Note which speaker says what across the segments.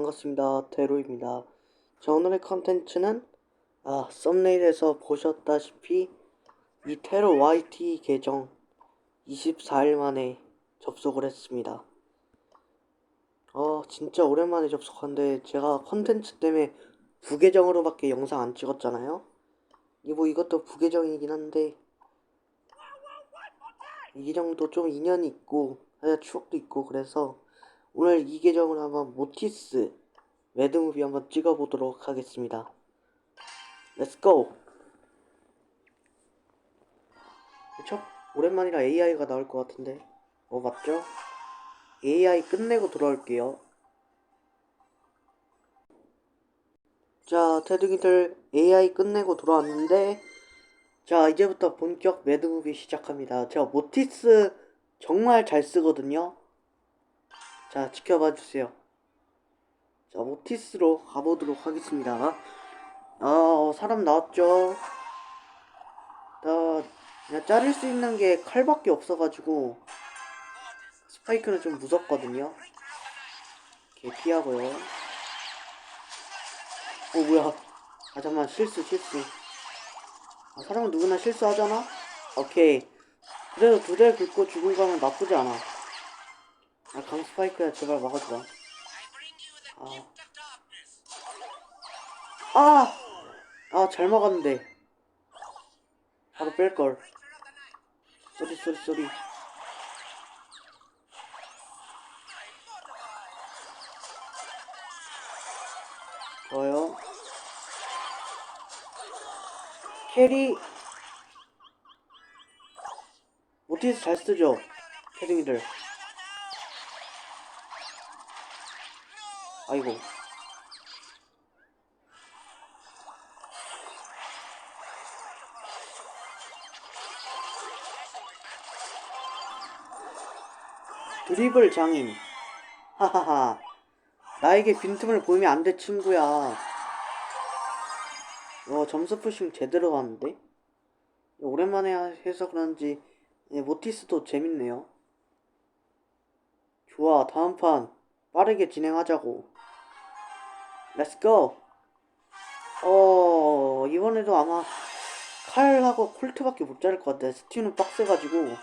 Speaker 1: 반갑습니다. 테로입니다. 자, 오늘의 컨텐츠는 아, 썸네일에서 보셨다시피 이 테로 YT 계정 24일 만에 접속을 했습니다. 어, 진짜 오랜만에 접속한데 제가 컨텐츠 때문에 부계정으로밖에 영상 안 찍었잖아요. 이거 이것도 부계정이긴 한데 이 계정도 좀 인연이 있고 아, 추억도 있고 그래서 오늘 이 계정으로 한번 모티스 매드무비 한번 찍어보도록 하겠습니다. Go! 첫 오랜만이라 AI가 나올 것 같은데 어 맞죠? AI 끝내고 돌아올게요. 자 테드기들 AI 끝내고 돌아왔는데 자 이제부터 본격 매드무비 시작합니다. 제가 모티스 정말 잘 쓰거든요. 자, 지켜봐 주세요. 자, 모티스로 가보도록 하겠습니다. 아, 어, 사람 나왔죠? 나, 그냥 자를 수 있는 게 칼밖에 없어가지고, 스파이크는 좀 무섭거든요. 이렇게 피하고요. 어, 뭐야. 아, 잠깐만, 실수, 실수. 아, 사람은 누구나 실수하잖아? 오케이. 그래도 두 대 긁고 죽은 거면 나쁘지 않아. 아, 강 스파이크야, 제발 막아주라. 아. 아! 아, 잘 막았는데. 바로 뺄걸. 쏘리, 쏘리, 쏘리. 좋아요. 캐리. 모티스 잘 쓰죠? 캐딩이들. 아이고. 드리블 장인. 하하하. 나에게 빈틈을 보이면 안 돼, 친구야. 어, 점수 푸싱 제대로 하는데? 오랜만에 해서 그런지, 예, 모티스도 재밌네요. 좋아, 다음 판. 빠르게 진행하자고. Let's go. 어, 이번에도 아마 칼하고 콜트밖에 못 자를 것 같아. 스티우는 빡세가지고.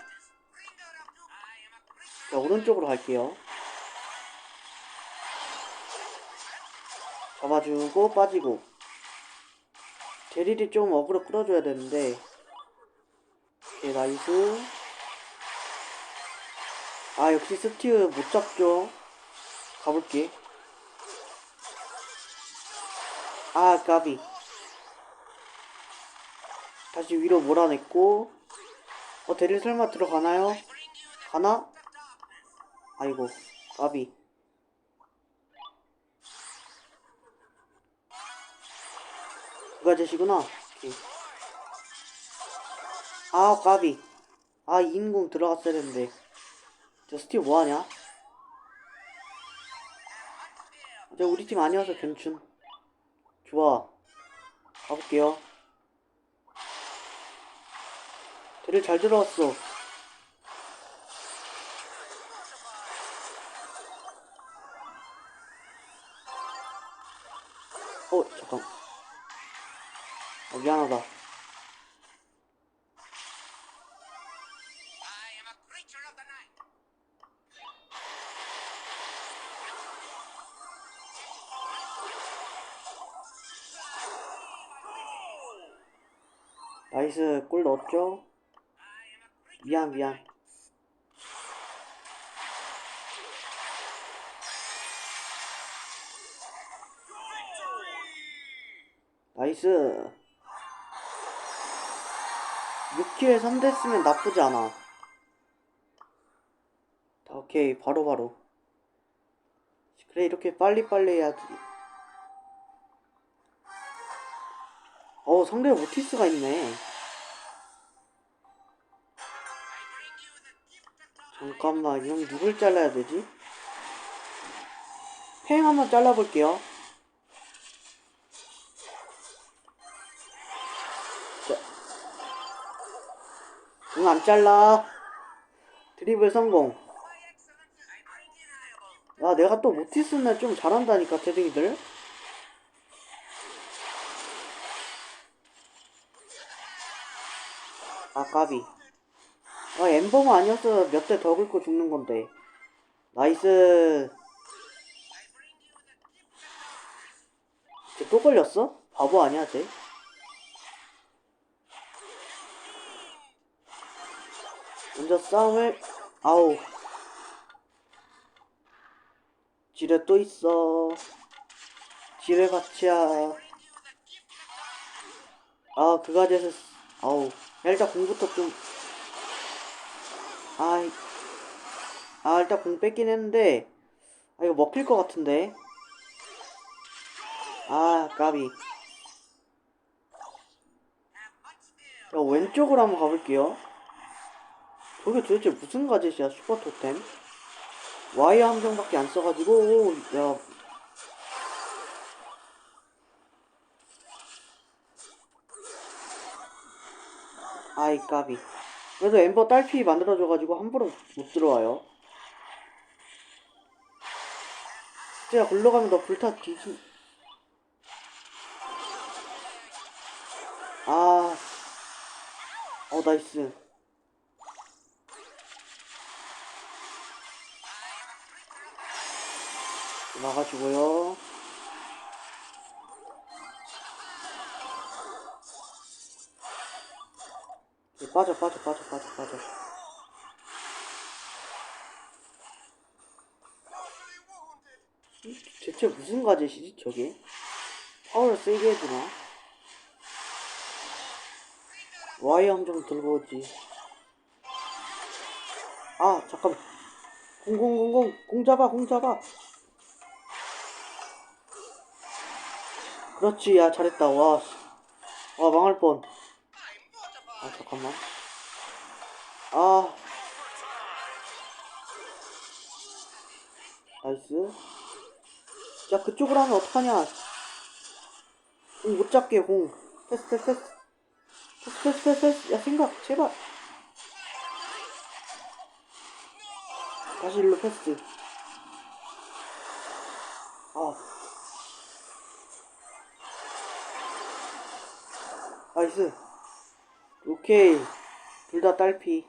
Speaker 1: 자, 오른쪽으로 갈게요. 잡아주고, 빠지고. 제리리 좀 어그로 끌어줘야 되는데. 오케이, 나이스. 아, 역시 스티우 못 잡죠. 가볼게. 아, 까비. 다시 위로 몰아냈고. 어, 대리 설마 들어가나요? 가나? 아이고, 까비. 그가 제시구나. 오케이. 아, 까비. 아, 인공 들어갔어야 했는데. 저 스티브 뭐하냐? 저 우리 팀 아니어서 괜춘. 좋아. 가볼게요. 대를 잘 들어왔어. 어, 잠깐. 어, 미안하다. 나이스, 골 넣었죠? 미안, 미안. 나이스. 6킬 3대 쓰면 나쁘지 않아. 다 오케이, 바로바로. 바로. 그래, 이렇게 빨리빨리 해야지. 어, 상대 오티스가 있네. 잠깐만, 이형 누굴 잘라야 되지? 팽 한번 잘라볼게요. 자. 응, 안 잘라. 드리블 성공. 야, 내가 또 모티스는 좀 잘한다니까, 태등이들. 아, 까비. 아, 엠버만 아니었어. 몇 대 더 긁고 죽는 건데. 나이스. 쟤 또 걸렸어? 바보 아니야, 쟤? 먼저 싸움을, 아우. 지뢰 또 있어. 지뢰 같이야. 아, 그가지에서, 아우. 야, 일단 공부터 좀. 아이. 아, 일단 공 뺏긴 했는데. 아, 이거 먹힐 것 같은데. 아, 까비. 야, 왼쪽으로 한번 가볼게요. 저게 도대체 무슨 가젯이야, 슈퍼 토템? 와이어 함정밖에 안 써가지고, 야. 아이, 까비. 그래도 엠버 딸피 만들어줘가지고 함부로 못 들어와요. 진짜 굴러가면 너 불타 뒤지. 아. 어, 나이스. 막아주고요. 빠져, 빠져, 빠져, 빠져, 빠져. 이 대체 무슨 가젯이지, 저게? 파워를 세게 해주나? 와이어 함정 들고 오지. 아, 잠깐만. 공공공공, 공 잡아, 공 잡아. 그렇지, 야, 잘했다. 와, 씨. 와, 망할 뻔. 아, 잠깐만. 아. 나이스. 야, 그쪽으로 하면 어떡하냐. 공못 잡게, 공. 패스, 패스, 패스. 패스, 패스, 패스, 패스. 야, 생각, 제발. 다시 일로 패스. 아. 나이스. 오케이. 둘 다 딸피.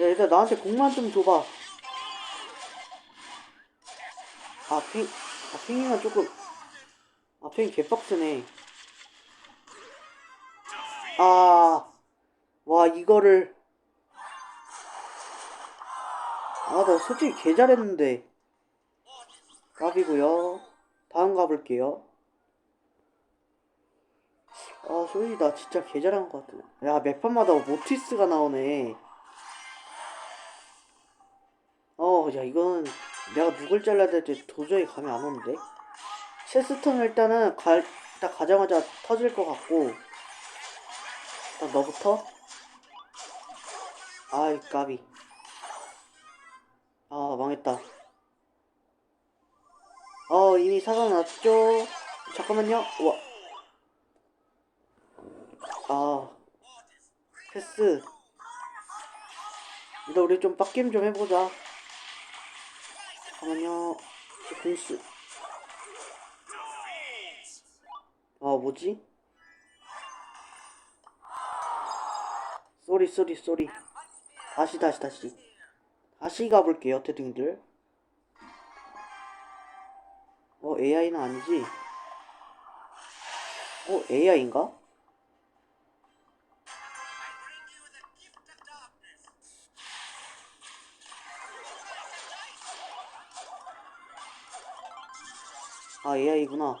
Speaker 1: 야, 얘들아, 나한테 공만 좀 줘봐. 아, 팽, 아, 팽이가 조금. 아, 팽이 개빡세네. 아, 와, 이거를. 아, 나 솔직히 개 잘했는데. 갑이고요 다음 가볼게요. 아, 솔직히 나 진짜 개 잘한 것 같아. 야, 몇 판마다 모티스가 나오네. 어, 야, 이건 내가 누굴 잘라야 될지 도저히 감이 안 오는데? 체스턴은 일단은 갈, 딱 가자마자 터질 것 같고. 일단 너부터? 아이, 까비. 아, 망했다. 어, 이미 사과 났죠? 잠깐만요. 와. 아. 패스. 일단 우리 좀 빡겜 좀 해보자. 잠깐만요. 저 공수. 아, 뭐지? 쏘리, 쏘리, 쏘리. 다시, 다시, 다시. 다시 가볼게요, 태등들. 어, AI는 아니지? 어, AI인가? 아, AI구나.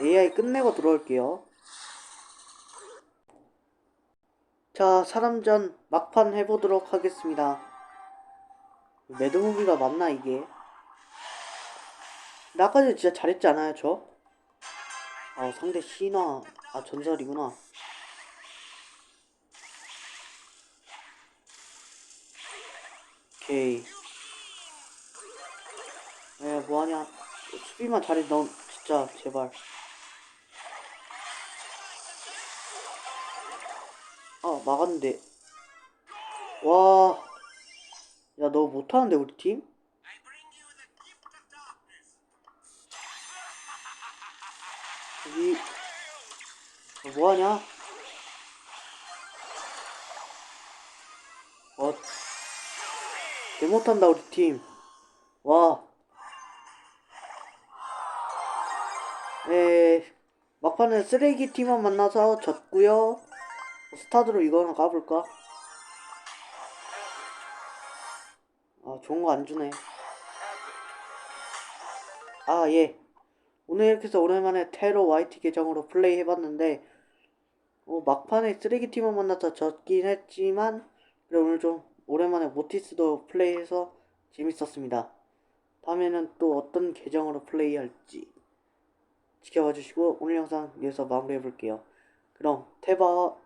Speaker 1: AI 끝내고 들어올게요. 자, 사람전 막판 해보도록 하겠습니다. 매드무비가 맞나, 이게? 나 아까 전에 진짜 잘했지 않아요, 저? 아, 상대 신화. 아, 전설이구나. 오케이. 에, 뭐하냐. 수비만 잘해, 넌 진짜, 제발. 막았는데. 와. 야, 너 못하는데, 우리 팀? 여기. 너 뭐하냐? 못한다, 우리 팀. 와. 에, 막판에 쓰레기 팀만 만나서 졌고요 스타드로 이거는 가볼까? 아, 좋은 거 안 주네. 아, 예. 오늘 이렇게 해서 오랜만에 테러 YT 계정으로 플레이 해봤는데, 어, 막판에 쓰레기 팀만 만나서 졌긴 했지만, 그래, 오늘 좀 오랜만에 모티스도 플레이해서 재밌었습니다. 다음에는 또 어떤 계정으로 플레이할지 지켜봐 주시고, 오늘 영상 여기서 마무리해 볼게요. 그럼, 태바!